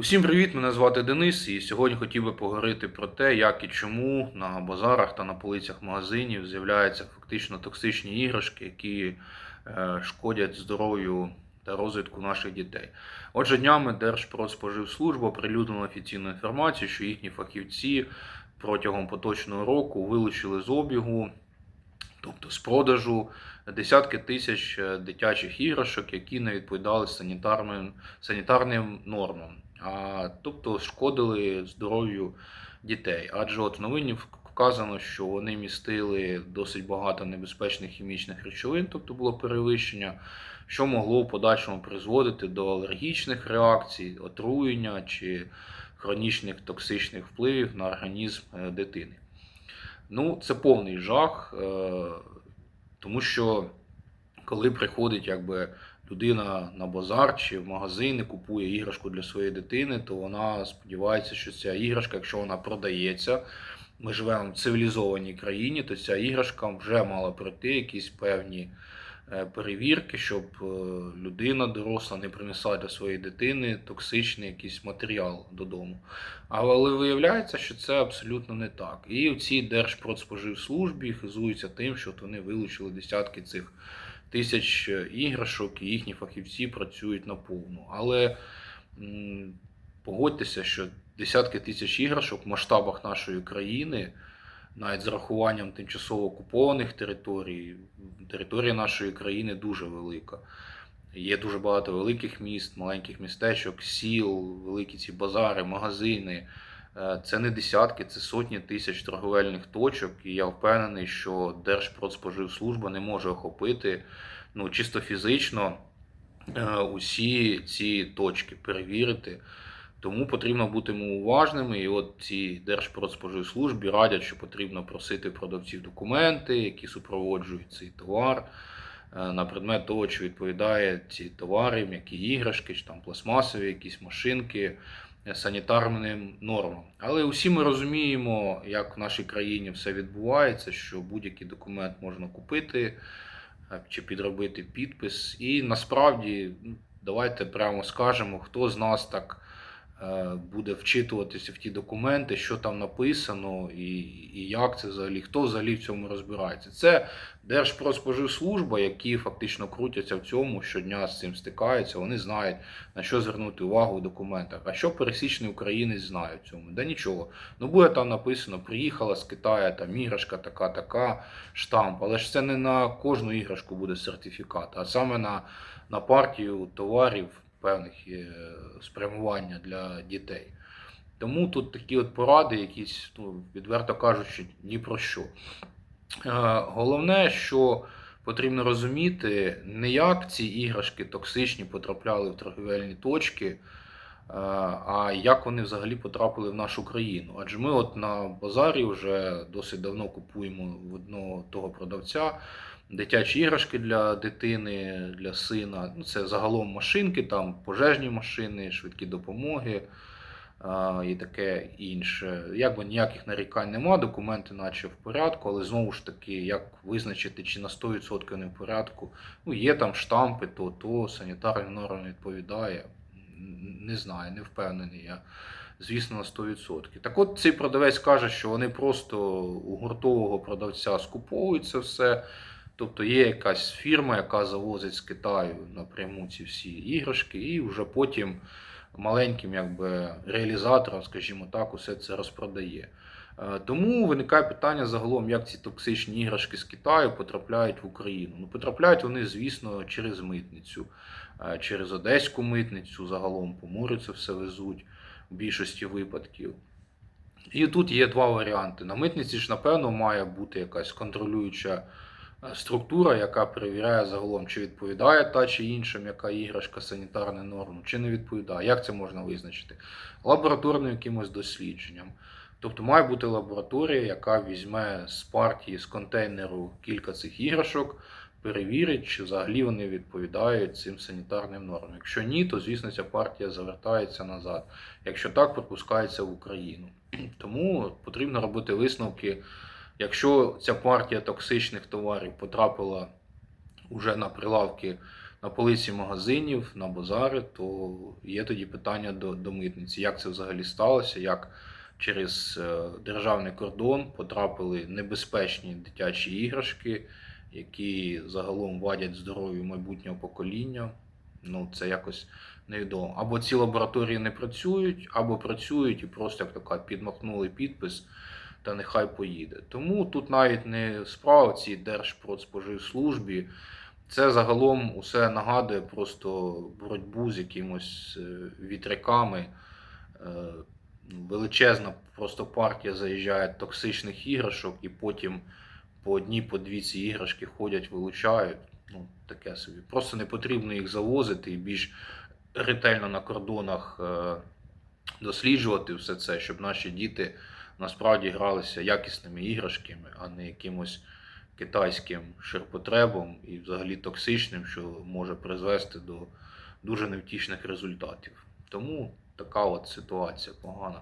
Усім привіт! Мене звати Денис, і сьогодні хотів би поговорити про те, як і чому на базарах та на полицях магазинів з'являються фактично токсичні іграшки, які е, шкодять здоров'ю та розвитку наших дітей. Отже, днями Держпродспоживслужба оприлюднила офіційну інформацію, що їхні фахівці протягом поточного року вилучили з обігу, тобто з продажу, десятки тисяч е, дитячих іграшок, які не відповідали санітарним, санітарним нормам, а тобто шкодили здоров'ю дітей. Адже от в новині вказано, що вони містили досить багато небезпечних хімічних речовин, тобто було перевищення, що могло в подальшому призводити до алергічних реакцій, отруєння чи хронічних токсичних впливів на організм е, дитини. Ну, це повний жах, е, тому що коли приходить якби, людина на базар чи в магазин і купує іграшку для своєї дитини, то вона сподівається, що ця іграшка, якщо вона продається, ми живемо в цивілізованій країні, то ця іграшка вже мала пройти якісь певні е, перевірки, щоб е, людина доросла не принесла для своєї дитини токсичний якийсь матеріал додому. Але виявляється, що це абсолютно не так. І в цій Держпродспоживслужбі хизуються тим, що вони вилучили десятки цих тисяч іграшок, і їхні фахівці працюють наповну. Але погодьтеся, що десятки тисяч іграшок в масштабах нашої країни, навіть з рахуванням тимчасово окупованих територій, територія нашої країни дуже велика. Є дуже багато великих міст, маленьких містечок, сіл, великі ці базари, магазини. Е, Це не десятки, це сотні тисяч торговельних точок. І я впевнений, що Держпродспоживслужба не може охопити ну, чисто фізично е, усі ці точки перевірити. Тому потрібно бути уважними. І от ці Держпродспоживслужбі радять, що потрібно просити продавців документи, які супроводжують цей товар е, на предмет того, чи відповідає ці товари, м'які іграшки, чи там пластмасові якісь машинки санітарним нормам. Але усі ми розуміємо, як в нашій країні все відбувається, що будь-який документ можна купити е, чи підробити підпис. І насправді, ну, давайте прямо скажемо, хто з нас так буде вчитуватися в ті документи, що там написано, і, і як це взагалі, хто взагалі в цьому розбирається. Це Держпродспоживслужба, які фактично крутяться в цьому, щодня з цим стикаються, вони знають, на що звернути увагу в документах. А що пересічний українець знає в цьому? Да нічого. Ну буде там написано, приїхала з Китаю, там іграшка така, така, штамп. Але ж це не на кожну іграшку буде сертифікат, а саме на, на партію товарів певних е, спрямування для дітей. Тому тут такі от поради, якісь, ну, відверто кажучи, ні про що. Е, Головне, що потрібно розуміти, не як ці іграшки токсичні потрапляли в торгівельні точки, е, а як вони взагалі потрапили в нашу країну. Адже ми от на базарі вже досить давно купуємо в одного того продавця дитячі іграшки для дитини, для сина. Ну, це загалом машинки, там пожежні машини, швидкі допомоги і таке інше. Якби ніяких нарікань нема, документи наче в порядку, але знову ж таки, як визначити, чи на 100% не в порядку. Ну, є там штампи, то, то санітарним нормам відповідає. Не знаю, не впевнений я. Звісно, на 100%. Так от цей продавець каже, що вони просто у гуртового продавця скуповують це все. Тобто є якась фірма, яка завозить з Китаю напряму ці всі іграшки, і вже потім маленьким якби, реалізаторам, скажімо так, усе це розпродає. Е, Тому виникає питання загалом, як ці токсичні іграшки з Китаю потрапляють в Україну. Ну, потрапляють вони, звісно, через митницю, е, через одеську митницю, загалом по морю це все везуть в більшості випадків. І тут є два варіанти. На митниці ж, напевно, має бути якась контролююча структура, яка перевіряє загалом, чи відповідає та чи інша м'яка іграшка санітарним нормам, чи не відповідає. Як це можна визначити? Лабораторним якимось дослідженням. Тобто має бути лабораторія, яка візьме з партії, з контейнеру кілька цих іграшок, перевірить, чи взагалі вони відповідають цим санітарним нормам. Якщо ні, то звісно ця партія завертається назад. Якщо так, пропускається в Україну. Тому потрібно робити висновки. Якщо ця партія токсичних товарів потрапила уже на прилавки на полиці магазинів, на базари, то є тоді питання до, до митниці, як це взагалі сталося, як через е, державний кордон потрапили небезпечні дитячі іграшки, які загалом вадять здоров'ю майбутнього покоління. Ну, це якось невідомо. Або ці лабораторії не працюють, або працюють і просто як така підмахнули підпис, та нехай поїде. Тому тут навіть не справа цій Держпродспоживслужбі. Це загалом усе нагадує просто боротьбу з якимось е, вітряками. Е, Величезна просто партія заїжджає токсичних іграшок, і потім по одній, по дві ці іграшки ходять, вилучають. Ну, таке собі. Просто не потрібно їх завозити і більш ретельно на кордонах е, досліджувати все це, щоб наші діти насправді гралися якісними іграшками, а не якимось китайським ширпотребом і взагалі токсичним, що може призвести до дуже невтішних результатів. Тому така от ситуація погана.